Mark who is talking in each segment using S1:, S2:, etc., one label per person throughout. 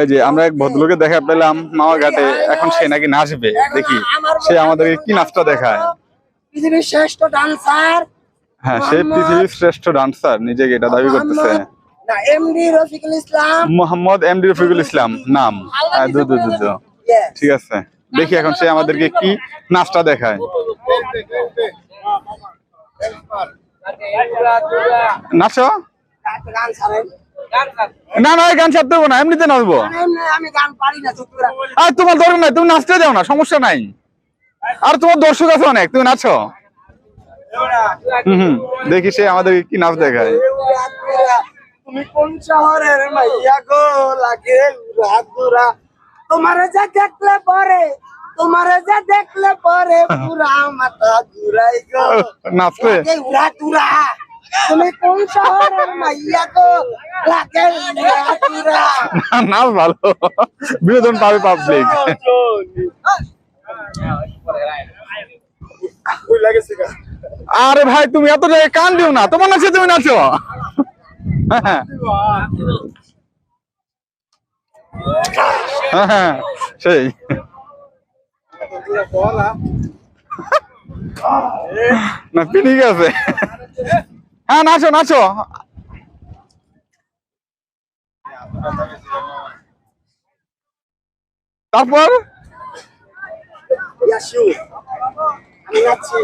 S1: এই যে আমরা এক ভদ্রলোকে দেখা পেলাম মামা ঘাটে এখন সে নাকি নাচবে। দেখি সে আমাদেরকে কি নাচটা দেখায়?
S2: পৃথিবীর শ্রেষ্ঠ ডান্সার।
S1: হ্যাঁ সে পৃথিবীর শ্রেষ্ঠ ডান্সার নিজেকে এটা দাবি করতেছে।
S2: না এমডি রফিকুল ইসলাম।
S1: মোহাম্মদ নাম। হ্যাঁ. ঠিক আছে। দেখি এখন সে আমাদেরকে কি নাচটা দেখায়। নাচো। না না গান ছাড়তে হবে না এমনিতে নাচবো। আর তোমার দরকার নাই তুমি নাচতে যাও না সমস্যা নাই। আর তোমার দর্শক আছে অনেক তুমি নাচো। হুম দেখি সে আমাদেরকে কি নাচ দেখায়।
S2: তুমি কোন শহরের মাইয়া গো লাগে রাতুরা তোমার যা দেখলে পরে তোমার যা দেখলে পরে পুরা মাথা ঘুরাই গো।
S1: নাচতে?
S2: তুমি কোন শহরের মাইয়া গো?
S1: নাচ ভালো। বিনোদন পাবে পাবলিক আরে ভাই তুমি এত কান দিও না। তোমার নাচে তুমি নাচো। হ্যাঁ, হ্যাঁ, সেই। না ঠিক আছে। হ্যাঁ নাচো নাচো। তারপর?
S2: ইয়াসু আমি যাচ্ছি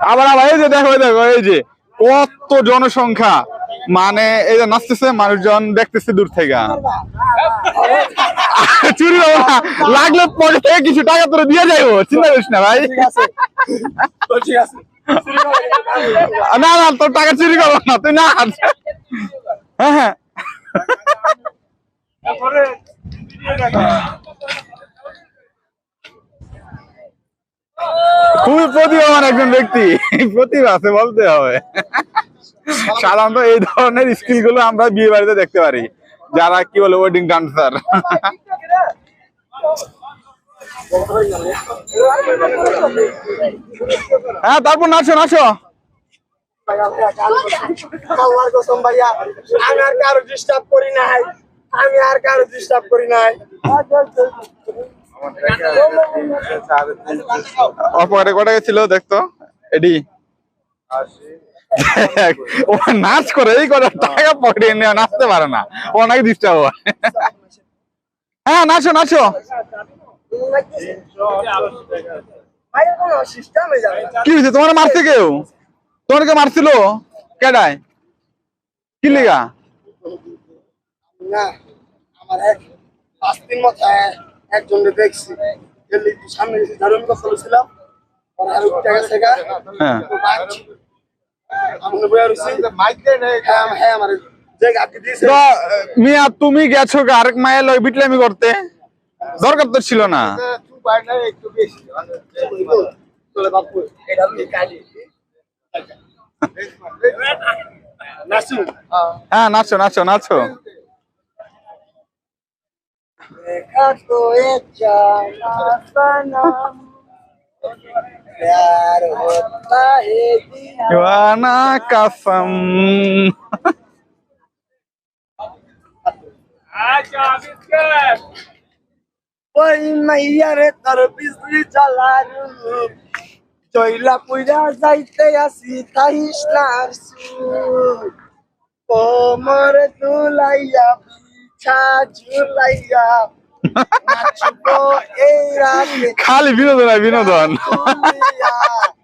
S1: আবার আবার এই যে দেখো দেখো এই যে কত জনসংখ্যা। মানে এই যে নাচতেছে মানুষজন দেখতেছে দূর থেকে। চুরি হব না লাগলে পরে থেকে কিছু টাকা তোরে দিয়ে যাইবো চিন্তা করিস না ভাই।
S2: ঠিক আছে।
S1: না না তোর টাকা চুরি করব না তুই না হ্যাঁ হ্যাঁ। খুবই প্রতিভাবান একজন ব্যক্তি। প্রতিভা আছে বলতে হবে। সাধারণত এই ধরনের স্কিলগুলো আমরা বিয়ে বাড়িতে দেখতে পারি। যারা কি বলে ওয়েডিং ডান্সার হ্যাঁ তারপর নাচো নাচো।
S2: আমি আর কারও ডিস্টার্ব করি নাই আমি আর কারও ডিস্টার্ব করি নাই
S1: অপকারে কটা ছিল দেখতো? এডি। ও নাচ করে, এই করে টাকা পকেটে নিয়ে নাচতে পারে না। ও নাকি ডিস্টার্ব হয় হ্যাঁ নাচো নাচো। কি হয়েছে তোমার মারছে কেউ? তোমাকে মারছিল? কেডায়? কি লিগা?
S2: না আমার এক পাঁচ দিন মাথায় একজনকে দেখছি। সামনে কথা বলেছিলাম
S1: হ্যাঁ।
S2: আমি হ্যাঁ হ্যাঁ
S1: মিয়া তুমি গেছো আরেক মায়ের লয় বিটলামি করতে। দরকার তো ছিল না
S2: তোলে বাপু এটা আমি কালি নাসু
S1: হ্যাঁ নাচো নাচো নাচো
S2: देखा तो ওই মাইয়ারে তার বিজলি জ্বালানু চইলা পুইরা যাইতে আসি তাই। কোমর দুলাইয়া পিছা ঝুলাইয়া
S1: খালি বিনোদন বিনোদন